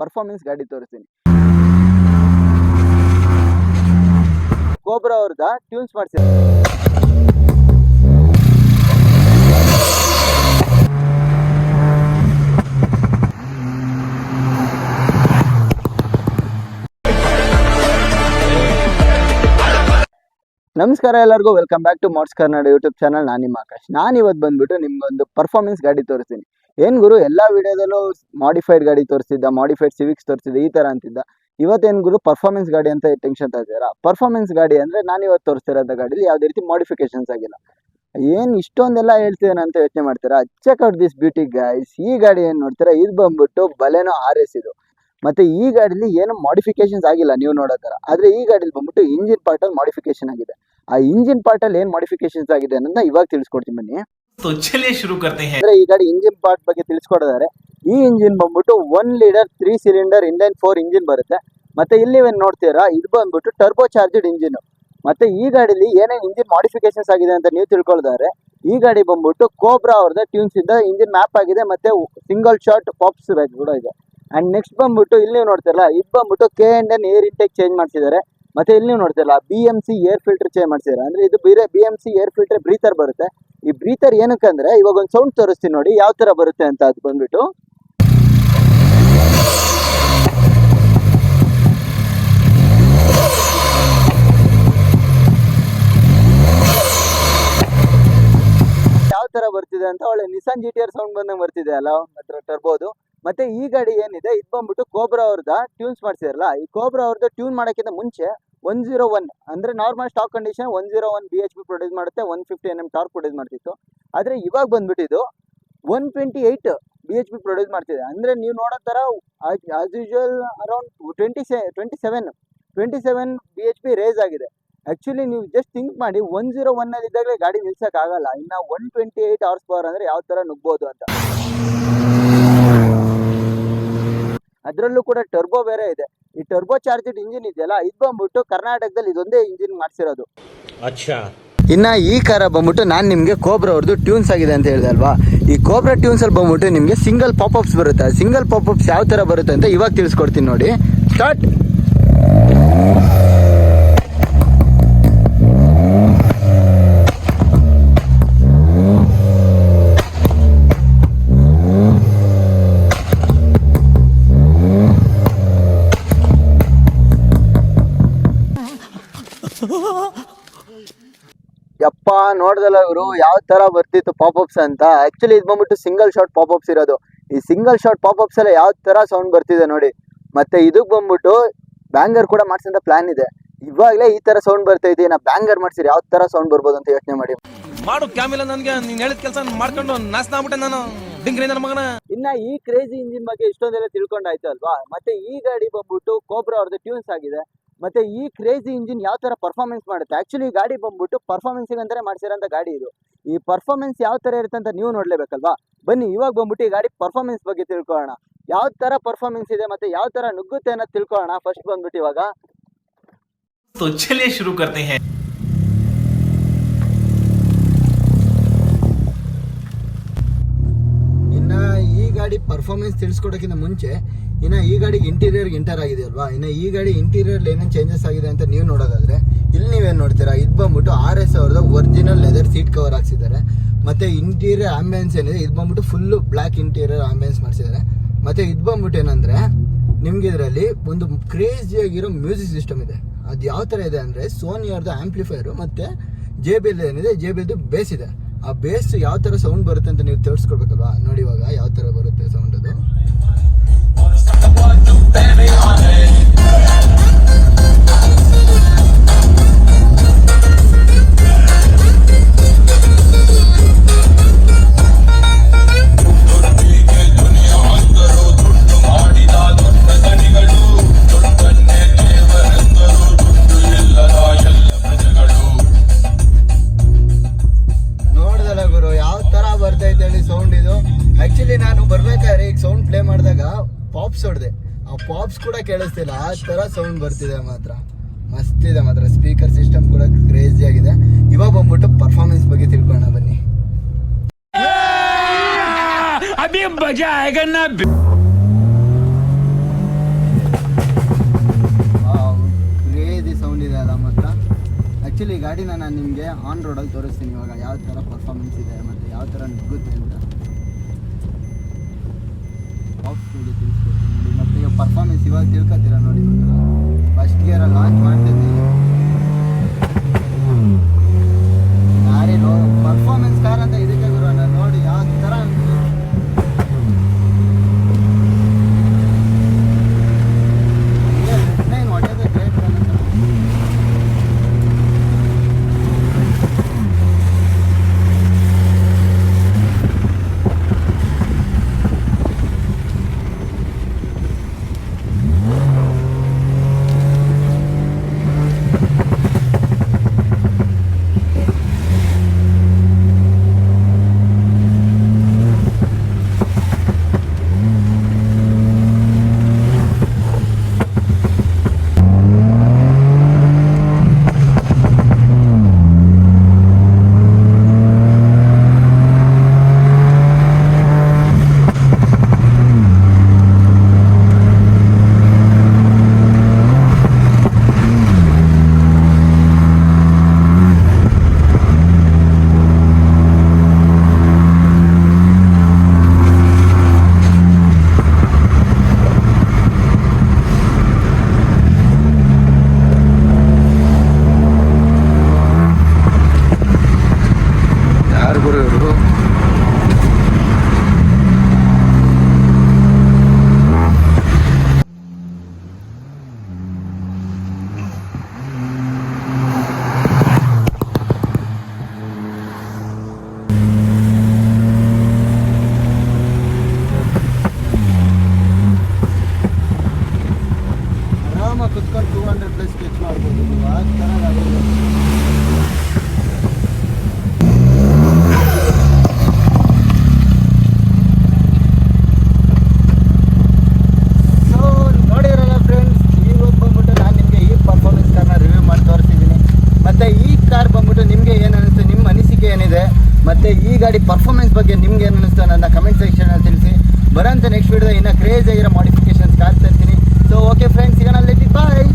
Performance ಗಾಡಿ ತೋರಿಸ್ತೀನಿ. ಗೋಬ್ರ ಅವ್ರದ ಟ್ಯೂನ್ಸ್ ಮಾಡಿಸಿ ನಮಸ್ಕಾರ ಎಲ್ಲರಿಗೂ welcome back to ಮೋಟ್ಸ್ Kannada YouTube channel ನಾನು ನಿಮ್ಮ ಆಕಾಶ್. ನಾನು ಇವತ್ತು ಬಂದ್ಬಿಟ್ಟು ನಿಮ್ಗೊಂದು ಪರ್ಫಾರ್ಮೆನ್ಸ್ ಗಾಡಿ ತೋರಿಸ್ತೀನಿ. ಏನು ಗುರು, ಎಲ್ಲ ವಿಡಿಯೋದಲ್ಲೂ ಮಾಡಿಫೈಡ್ ಗಾಡಿ ತೋರಿಸಿದ್ದ ಮಾಡಿಫೈಡ್ ಸಿವಿಕ್ಸ್ ತೋರಿಸಿದ್ದ, ಈ ಥರ ಅಂತಿದ್ದ. ಇವತ್ತೇನು ಗುರು ಪರ್ಫಾರ್ಮೆನ್ಸ್ ಗಾಡಿ ಅಂತ ಟೆನ್ಷನ್ ತಗೋತೀರಾ ಪರ್ಫಾರ್ಮೆನ್ಸ್ ಗಾಡಿ ಅಂದರೆ ನಾನು ಇವತ್ತು ತೋರಿಸ್ತಿರೋದ ಗಾಡೀಲಿ ಯಾವುದೇ ರೀತಿ ಮಾಡಿಫಿಕೇಶನ್ಸ್ ಆಗಿಲ್ಲ. ಏನು ಇಷ್ಟೊಂದೆಲ್ಲ ಹೇಳ್ತಿದ್ದೇನೆ ಅಂತ ಯೋಚನೆ ಮಾಡ್ತೀರಾ? Check out this beauty guys ಈ ಗಾಡಿ ಏನು ನೋಡ್ತೀರಾ? ಇದು ಬಂದ್ಬಿಟ್ಟು ಬಲೆನೋ ಆರ್ ಎಸ್ ಇದು. ಮತ್ತೆ ಈ ಗಾಡಿಲಿ ಏನು ಮಾಡಿಫಿಕೇಶನ್ಸ್ ಆಗಿಲ್ಲ ನೀವು ನೋಡೋ ಥರ ಆದರೆ ಈ ಗಾಡಿಲಿ ಬಂದ್ಬಿಟ್ಟು ಇಂಜಿನ್ ಪಾರ್ಟಲ್ಲಿ ಮಾಡಿಫಿಕೇಶನ್ ಆಗಿದೆ. ಆ ಇಂಜಿನ್ ಪಾರ್ಟಲ್ಲಿ ಏನು ಮಾಡಿಫಿಕೇಶನ್ಸ್ ಆಗಿದೆ ಅನ್ನೋದನ್ನ ಇವಾಗ ತಿಳಿಸ್ಕೊಡ್ತೀನಿ ಬನ್ನಿ. तो चलिए शुरू करते हैं ಅಂದ್ರೆ ಈ ಗಾಡಿ ಇಂಜಿನ್ ಪಾರ್ಟ್ ಬಗ್ಗೆ ತಿಳಿಸ್ಕೊಡಿದ್ದಾರೆ ಈ ಇಂಜಿನ್ ಬಂದ್ಬಿಟ್ಟು one litre three cylinder Indian four engine ಬರುತ್ತೆ ಮತ್ತೆ ಇಲ್ಲಿ ಏನ್ ನೋಡ್ತೀರಾ ಇದು ಬಂದ್ಬಿಟ್ಟು ಟರ್ಬೋ ಚಾರ್ಜಡ್ ಇಂಜಿನ್ ಮತ್ತೆ ಈ ಗಾಡಿಲಿ ಏನೇನು ಇಂಜಿನ್ ಮಾಡಿಫಿಕೇಶನ್ಸ್ ಆಗಿದೆ ಅಂತ ನೀವು ತಿಳ್ಕೊಳ್ತಾರೆ ಈ ಗಾಡಿ ಬಂದ್ಬಿಟ್ಟು ಕೋಬ್ರಾ ಅವ್ರದ್ದು ಟ್ಯೂನ್ಸ್ ಇಂದ ಇಂಜಿನ್ ಮ್ಯಾಪ್ ಆಗಿದೆ ಮತ್ತೆ ಸಿಂಗಲ್ ಶಾಟ್ ಪಾಪ್ಸ್ ಕೂಡ ಇದೆ ಅಂಡ್ ನೆಕ್ಸ್ಟ್ ಬಂದ್ಬಿಟ್ಟು ಇಲ್ಲಿ ನೀವು ನೋಡ್ತಿರಲ್ಲ ಇದು ಬಂದ್ಬಿಟ್ಟು K and N air intake change ಮಾಡಿಸಿದ್ದಾರೆ ಮತ್ತೆ ಇಲ್ಲಿ ನೀವು ನೋಡ್ತಿರಲ್ಲ B M C air filter change ಮಾಡಿಸಿದ್ದಾರೆ ಅಂದ್ರೆ ಇದು ಬೇರೆ B M C air filter breather ಬರುತ್ತೆ ಈ ಬ್ರೀತರ್ ಏನಕ್ಕಂದ್ರೆ ಇವಾಗ ಒಂದು ಸೌಂಡ್ ತೋರಿಸ್ತೀನಿ ನೋಡಿ, ಯಾವ ತರ ಬರುತ್ತೆ ಅಂತ ಅದು ಬಂದ್ಬಿಟ್ಟು. ಯಾವ ತರ ಬರ್ತಿದೆ ಅಂತ, ಒಳ್ಳೆ Nissan G T R sound ಬಂದಂಗೆ ಬರ್ತಿದೆ ಅಲ್ಲ, ಹತ್ರ ಟರ್ಬೋದು ಮತ್ತೆ ಈ ಗಾಡಿ ಏನಿದೆ? ಇದು ಬಂದ್ಬಿಟ್ಟು ಕೋಬ್ರಾ ಅವ್ರದ ಟ್ಯೂನ್ಸ್ ಮಾಡ್ಸಿದಾರಲ್ಲ, ಈ ಕೋಬ್ರಾ ಅವ್ರದ್ದು ಟ್ಯೂನ್ ಮಾಡೋಕ್ಕಿಂತ ಮುಂಚೆ ಒನ್ ಜೀರೋ ಒನ್ ಅಂದ್ರೆ normal stock condition one zero one B H P produce ಮಾಡುತ್ತೆ one fifty N M torque produce ಮಾಡ್ತಿತ್ತು. ಆದರೆ ಇವಾಗ ಬಂದ್ಬಿಟ್ಟಿದ್ದು one twenty eight B H P produce ಮಾಡ್ತಿದೆ. ಅಂದರೆ ನೀವು ನೋಡೋ ಥರ ಆಸ್ ಯೂಶುವಲ್ ಅರೌಂಡ್ ಟ್ವೆಂಟಿ ಸೆ twenty seven twenty seven B H P raise ಆಗಿದೆ. ಆ್ಯಕ್ಚುಲಿ ನೀವು ಜಸ್ಟ್ ಥಿಂಕ್ ಮಾಡಿ ಒನ್ ಜೀರೋ ಒನ್ನಲ್ಲಿ ಇದ್ದಾಗಲೇ ಗಾಡಿ ನಿಲ್ಸೋಕ್ಕಾಗಲ್ಲ. ಇನ್ನು one twenty eight hours power ಅಂದರೆ ಯಾವ ಥರ ನುಗ್ಬೋದು ಅಂತ. ಅದರಲ್ಲೂ ಕೂಡ ಟರ್ಬೋ ಬೇರೆ ಇದೆ. ಈ ಟರ್ಬೋ ಚಾರ್ಜಡ್ ಇಂಜಿನ್ ಇದೆಯಲ್ಲ ಇದು ಬಂದ್ಬಿಟ್ಟು ಕರ್ನಾಟಕದಲ್ಲಿ ಇದೊಂದೇ ಇಂಜಿನ್ ಮಾಡಿಸಿರೋದು. ಅಚ್ಚಾ. ಇನ್ನು ಈ ಕಾರ ಬಂದ್ಬಿಟ್ಟು ನಾನು ನಿಮಗೆ ಕೋಬ್ರ ಅವ್ರದ್ದು ಟ್ಯೂನ್ಸ್ ಆಗಿದೆ ಅಂತ ಹೇಳಿದೆ ಅಲ್ವಾ? ಈ ಟ್ಯೂನ್ಸ್ ಟ್ಯೂನ್ಸಲ್ಲಿ ಬಂದ್ಬಿಟ್ಟು ನಿಮಗೆ ಸಿಂಗಲ್ ಪಾಪ್ ಅಪ್ಸ್ ಬರುತ್ತೆ. ಸಿಂಗಲ್ ಪಾಪ್ ಅಪ್ಸ್ ಯಾವ ತರ ಬರುತ್ತೆ ಅಂತ ಇವಾಗ ತಿಳಿಸ್ಕೊಡ್ತೀನಿ ನೋಡಿ. ಸ್ಟಾರ್ಟ್ ಯಪ್ಪ ನೋಡ್ದಲ್ಲ ಇವರು ಯಾವ ತರ ಬರ್ತಿತ್ತು ಪಾಪ್ಅಪ್ಸ್ ಅಂತ. ಆಕ್ಚುಲಿ ಇದು ಬಂದ್ಬಿಟ್ಟು ಸಿಂಗಲ್ ಶಾಟ್ ಪಾಪ್ಅಪ್ಸ್ ಇರೋದು. ಈ ಸಿಂಗಲ್ ಶಾಟ್ ಪಾಪ್ಅಪ್ಸ್ ಎಲ್ಲ ಯಾವ ತರ ಸೌಂಡ್ ಬರ್ತಿದೆ ನೋಡಿ. ಮತ್ತೆ ಇದಕ್ಕೆ ಬಂದ್ಬಿಟ್ಟು ಬ್ಯಾಂಗರ್ ಕೂಡ ಮಾಡ್ಸಂತ ಪ್ಲಾನ್ ಇದೆ. ಇವಾಗಲೇ ಈ ತರ ಸೌಂಡ್ ಬರ್ತಾ ಇದೆ ನಾ ಬ್ಯಾಂಗರ್ ಮಾಡ್ಸಿರಿ ಯಾವ ತರ ಸೌಂಡ್ ಬರ್ಬೋದು ಅಂತ ಯೋಚನೆ ಮಾಡಿ. ಮಾಡು ಕ್ಯಾಮಿಲ್ಲ ನನ್ಗೆ ನೀನ್ ಹೇಳಿದ ಕೆಲಸ ಮಾಡ್ಕೊಂಡು ನಾಶನ ಆಗ್ಬಿಟ್ಟೆ ನಾನು. ಡಿಂಗ್ರಿ ನನ್ನ ಮಗನ. ಇನ್ನ ಈ ಕ್ರೇಜಿ ಇಂಜಿನ್ ಬಗ್ಗೆ ಇಷ್ಟೊಂದೆಲ್ಲ ತಿಳ್ಕೊಂಡಾಯ್ತು ಅಲ್ವಾ ಮತ್ತೆ ಈ ಗಾಡಿ ಬಂದ್ಬಿಟ್ಟು ಕೋಬ್ರಾ ಅವ್ರದ್ದು ಟ್ಯೂನ್ಸ್ ಆಗಿದೆ. ಮತ್ತೆ ಈ ಕ್ರೇಜಿ ಇಂಜಿನ್ ಯಾವ ಥರ ಪರ್ಫಾರ್ಮೆನ್ಸ್ ಮಾಡುತ್ತೆ? ಆ್ಯಕ್ಚುಲಿ ಗಾಡಿ ಬಂದ್ಬಿಟ್ಟು ಪರ್ಫಾರ್ಮೆನ್ಸಿಗೆ ಅಂತಲೇ ಮಾಡಿಸಿರೋಂಥ ಗಾಡಿ ಇದು. ಈ ಪರ್ಫಾರ್ಮೆನ್ಸ್ ಯಾವ ಥರ ಇರುತ್ತೆ ಅಂತ ನೀವು ನೋಡಲೇಬೇಕಲ್ವಾ? ಬನ್ನಿ ಇವಾಗ ಬಂದ್ಬಿಟ್ಟು ಈ ಗಾಡಿ ಪರ್ಫಾರ್ಮೆನ್ಸ್ ಬಗ್ಗೆ ತಿಳ್ಕೊಳ್ಳೋಣ. ಯಾವ ಥರ ಪರ್ಫಾರ್ಮೆನ್ಸ್ ಇದೆ ಮತ್ತೆ ಯಾವ ಥರ ನುಗ್ಗುತ್ತೆ ಅನ್ನೋದು ತಿಳ್ಕೊಳ್ಳೋಣ ಫಸ್ಟ್ ಬಂದ್ಬಿಟ್ಟು ಇವಾಗ. ಶುರು ಕರ್ತೆ ಇನ್ನು ಈ ಗಾಡಿ ಪರ್ಫಾರ್ಮೆನ್ಸ್ ತಿಳಿಸ್ಕೊಡೋಕ್ಕಿಂತ ಮುಂಚೆ ಇನ್ನ ಈ ಗಾಡಿಗೆ ಇಂಟೀರಿಯರ್ ಇಂಟರ್ ಆಗಿದೆ ಅಲ್ವಾ ಇನ್ನ ಈ ಗಾಡಿ ಇಂಟೀರಿಯರ್ ಏನೇನು ಚೇಂಜಸ್ ಆಗಿದೆ ಅಂತ ನೀವು ನೋಡೋದಾದ್ರೆ, ಇಲ್ಲಿ ನೀವೇನು ನೋಡ್ತೀರಾ? ಇದು ಬಂದ್ಬಿಟ್ಟು ಆರ್ ಎಸ್ ಅವ್ರದ್ದು ಒರಿಜಿನಲ್ ಲೆದರ್ ಸೀಟ್ ಕವರ್ ಹಾಕ್ಸಿದ್ದಾರೆ. ಮತ್ತೆ ಇಂಟೀರಿಯರ್ ಆಂಬಿಯನ್ಸ್ ಏನಿದೆ, ಇದು ಬಂದ್ಬಿಟ್ಟು ಫುಲ್ ಬ್ಲ್ಯಾಕ್ ಇಂಟೀರಿಯರ್ ಆಂಬಿಯನ್ಸ್ ಮಾಡಿಸಿದ್ದಾರೆ. ಮತ್ತೆ ಇದು ಬಂದ್ಬಿಟ್ಟು ಏನಂದ್ರೆ, ನಿಮ್ಗೆ ಇದರಲ್ಲಿ ಒಂದು ಕ್ರೇಜಿಯಾಗಿರೋ ಮ್ಯೂಸಿಕ್ ಸಿಸ್ಟಮ್ ಇದೆ. ಅದು ಯಾವ ಥರ ಇದೆ ಅಂದರೆ ಸೋನಿ ಅವ್ರದ್ದು ಆ್ಯಂಪ್ಲಿಫೈರು ಮತ್ತೆ ಜೆ ಬಿ ಏನಿದೆ ಜೆ ಬಿದು ಬೇಸ್ ಇದೆ. ಆ ಬೇಸ್ ಯಾವ ಥರ ಸೌಂಡ್ ಬರುತ್ತೆ ಅಂತ ನೀವು ತಿಳಿಸ್ಕೊಡ್ಬೇಕಲ್ವಾ ನೋಡಿ ಇವಾಗ ಯಾವ ಥರ ಬರುತ್ತೆ ಸೌಂಡ್ ಅದು. ಸೌಂಡ್ ಪ್ಲೇ ಮಾಡಿದಾಗ ಪಾಪ್ಸ್ ಹೊಡೆದೆ. ಆ ಪಾಪ್ಸ್ ಕೂಡ ಕೇಳಿಸ್ತಿಲ್ಲ ಆ ಥರ ಸೌಂಡ್ ಬರ್ತಿದೆ ಮಾತ್ರ. ಮಸ್ತ್ ಇದೆ ಮಾತ್ರ. ಸ್ಪೀಕರ್ ಸಿಸ್ಟಮ್ ಕೂಡ ಕ್ರೇಜಿ ಆಗಿದೆ. ಇವಾಗ ಬಂದ್ಬಿಟ್ಟು ಪರ್ಫಾರ್ಮೆನ್ಸ್ ಬಗ್ಗೆ ತಿಳ್ಕೊಳ್ಳೋಣ ಬನ್ನಿ. ಕ್ರೇಜಿ ಸೌಂಡ್ ಇದೆ ಮಾತ್ರ. ಆ್ಯಕ್ಚುಲಿ ಗಾಡಿನ ನಾನು ನಿಮಗೆ ಆನ್ ರೋಡಲ್ಲಿ ತೋರಿಸ್ತೀನಿ ಇವಾಗ. ಯಾವ ಥರ ಪರ್ಫಾರ್ಮೆನ್ಸ್ ಇದೆ ಮತ್ತು ಯಾವ ಥರ ನುಗ್ಗುತ್ತೆ ಅಂತ. ಇವಾಗ ತಿಳ್ಕೊತೀರಾ ನೋಡಿ ಫಸ್ಟ್ ಇಯರ್ ಲಾಂಚ್ ಮಾಡ್ತಿದ್ದೀನಿ ಮತ್ತು ಈ ಕಾರ್ ಬಂದ್ಬಿಟ್ಟು ನಿಮಗೆ ಏನು ಅನಿಸ್ತು? ನಿಮ್ಮ ಅನಿಸಿಕೆ ಏನಿದೆ? ಮತ್ತು ಈ ಗಾಡಿ ಪರ್ಫಾರ್ಮೆನ್ಸ್ ಬಗ್ಗೆ ನಿಮ್ಗೆ ಏನು ಅನಿಸ್ತು ನನ್ನ ಕಮೆಂಟ್ ಸೆಕ್ಷನಲ್ಲಿ ತಿಳಿಸಿ. ಬರೋಂಥ ನೆಕ್ಸ್ಟ್ ವೀಡಿಯೋ ಇನ್ನೂ ಕ್ರೇಜ್ ಆಗಿರೋ ಮಾಡಿಫಿಕೇಶನ್ಸ್ ಕಾಡ್ತಾ ಇರ್ತೀನಿ. ಸೊ ಓಕೆ ಫ್ರೆಂಡ್ಸ್ ಈಗ ನಾನು ಬಾಯ್